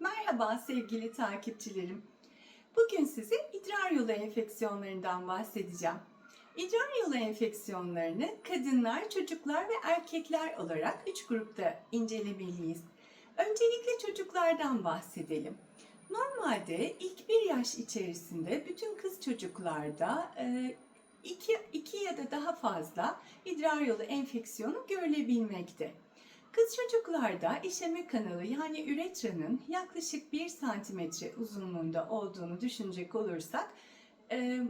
Merhaba sevgili takipçilerim. Bugün size idrar yolu enfeksiyonlarından bahsedeceğim. İdrar yolu enfeksiyonlarını kadınlar, çocuklar ve erkekler olarak üç grupta incelemeliyiz. Öncelikle çocuklardan bahsedelim. Normalde ilk bir yaş içerisinde bütün kız çocuklarda e, iki, iki ya da daha fazla idrar yolu enfeksiyonu görülebilmekte. Kız çocuklarda işeme kanalı yani üretranın yaklaşık 1 santimetre uzunluğunda olduğunu düşünecek olursak e,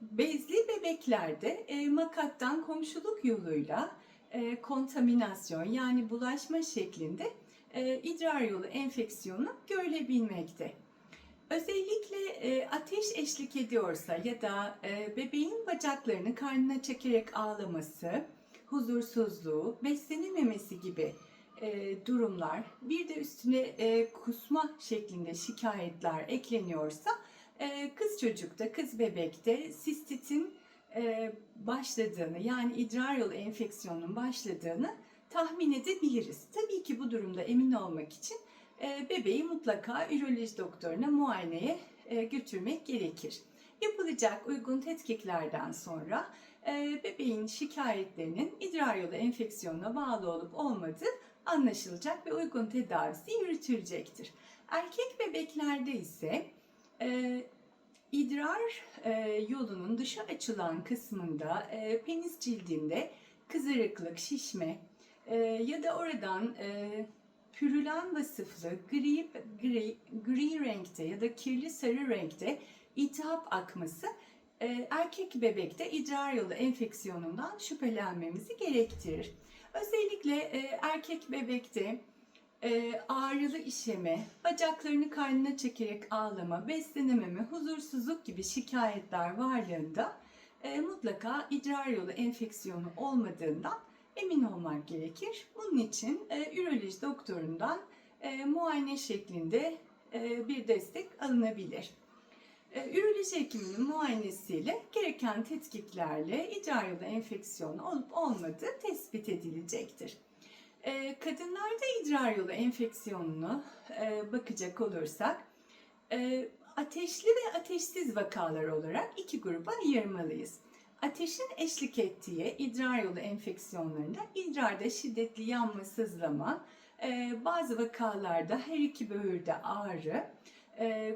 bezli bebeklerde e, makattan komşuluk yoluyla e, kontaminasyon yani bulaşma şeklinde e, idrar yolu enfeksiyonu görülebilmekte. Özellikle e, ateş eşlik ediyorsa ya da e, bebeğin bacaklarını karnına çekerek ağlaması, huzursuzluğu, beslenememesi gibi e, durumlar, bir de üstüne e, kusma şeklinde şikayetler ekleniyorsa e, kız çocukta, kız bebekte sistitin e, başladığını yani idrar yolu enfeksiyonunun başladığını tahmin edebiliriz. Tabii ki bu durumda emin olmak için e, bebeği mutlaka üroloji doktoruna muayeneye e, götürmek gerekir. Yapılacak uygun tetkiklerden sonra e, bebeğin şikayetlerinin idrar yolu enfeksiyonuna bağlı olup olmadığı anlaşılacak ve uygun tedavisi yürütülecektir. Erkek bebeklerde ise e, idrar e, yolunun dışa açılan kısmında e, penis cildinde kızarıklık, şişme e, ya da oradan e, pürülen vasıflı gri, gri, gri renkte ya da kirli sarı renkte iltihap akması e, erkek bebekte idrar yolu enfeksiyonundan şüphelenmemizi gerektirir. Özellikle e, erkek bebekte e, ağrılı işeme, bacaklarını karnına çekerek ağlama, beslenememe, huzursuzluk gibi şikayetler varlığında mutlaka idrar yolu enfeksiyonu olmadığından emin olmak gerekir. Bunun için üroloji doktorundan muayene şeklinde bir destek alınabilir. E, Üroloji hekiminin muayenesiyle gereken tetkiklerle idrar yolu enfeksiyonu olup olmadığı tespit edilecektir. E, Kadınlarda idrar yolu enfeksiyonunu e, bakacak olursak e, ateşli ve ateşsiz vakalar olarak iki gruba ayırmalıyız. Ateşin eşlik ettiği idrar yolu enfeksiyonlarında idrarda şiddetli yanma, sızlama, e, bazı vakalarda her iki böğürde ağrı,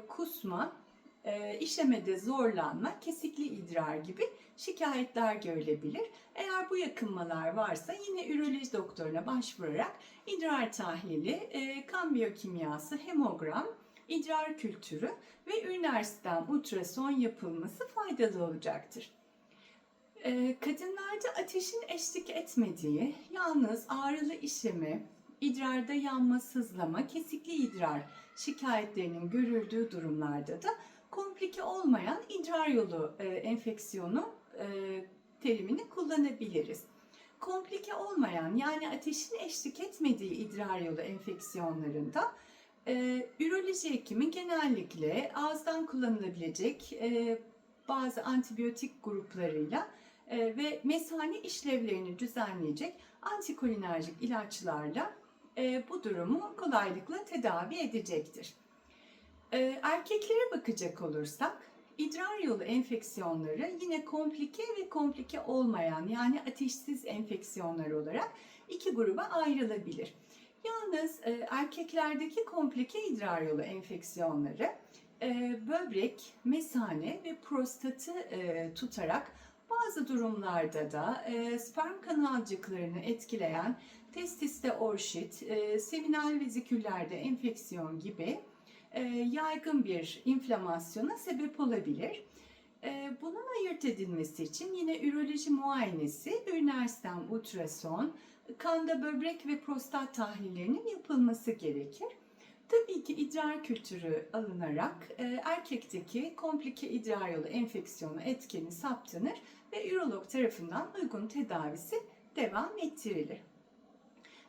kusma, e, işemede zorlanma, kesikli idrar gibi şikayetler görülebilir. Eğer bu yakınmalar varsa yine üroloji doktoruna başvurarak idrar tahlili, e, kan biyokimyası, hemogram, idrar kültürü ve üriner sistem ultrason yapılması faydalı olacaktır. E, kadınlarda ateşin eşlik etmediği, yalnız ağrılı işeme, idrarda yanma, sızlama, kesikli idrar şikayetlerinin görüldüğü durumlarda da komplike olmayan idrar yolu e, enfeksiyonu e, terimini kullanabiliriz. Komplike olmayan yani ateşin eşlik etmediği idrar yolu enfeksiyonlarında e, üroloji hekimi genellikle ağızdan kullanılabilecek e, bazı antibiyotik gruplarıyla e, ve mesane işlevlerini düzenleyecek antikolinerjik ilaçlarla e, bu durumu kolaylıkla tedavi edecektir. Ee, erkeklere bakacak olursak idrar yolu enfeksiyonları yine komplike ve komplike olmayan yani ateşsiz enfeksiyonlar olarak iki gruba ayrılabilir. Yalnız e, erkeklerdeki komplike idrar yolu enfeksiyonları e, böbrek, mesane ve prostatı e, tutarak bazı durumlarda da sperm kanalcıklarını etkileyen testiste orşit, seminal veziküllerde enfeksiyon gibi yaygın bir inflamasyona sebep olabilir. E, bunun ayırt edilmesi için yine üroloji muayenesi, üriner sistem ultrason, kanda böbrek ve prostat tahlillerinin yapılması gerekir. Tabii ki idrar kültürü alınarak e, erkekteki komplike idrar yolu enfeksiyonu etkeni saptanır ve ürolog tarafından uygun tedavisi devam ettirilir.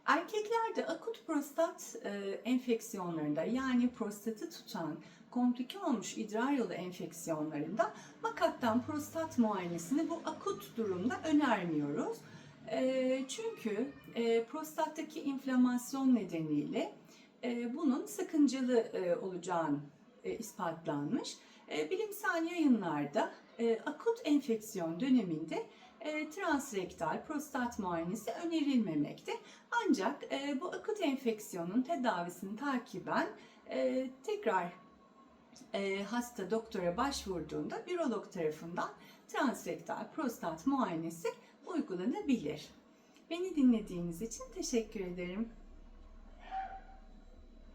Erkeklerde akut prostat e, enfeksiyonlarında yani prostatı tutan komplike olmuş idrar yolu enfeksiyonlarında makattan prostat muayenesini bu akut durumda önermiyoruz. E, çünkü e, prostattaki inflamasyon nedeniyle e, bunun sakıncalı e, olacağını e, ispatlanmış. E, bilimsel yayınlarda e, akut enfeksiyon döneminde e, transrektal prostat muayenesi önerilmemekte. Ancak e, bu akut enfeksiyonun tedavisini takiben e, tekrar hasta doktora başvurduğunda ürolog tarafından transrektal prostat muayenesi uygulanabilir. Beni dinlediğiniz için teşekkür ederim.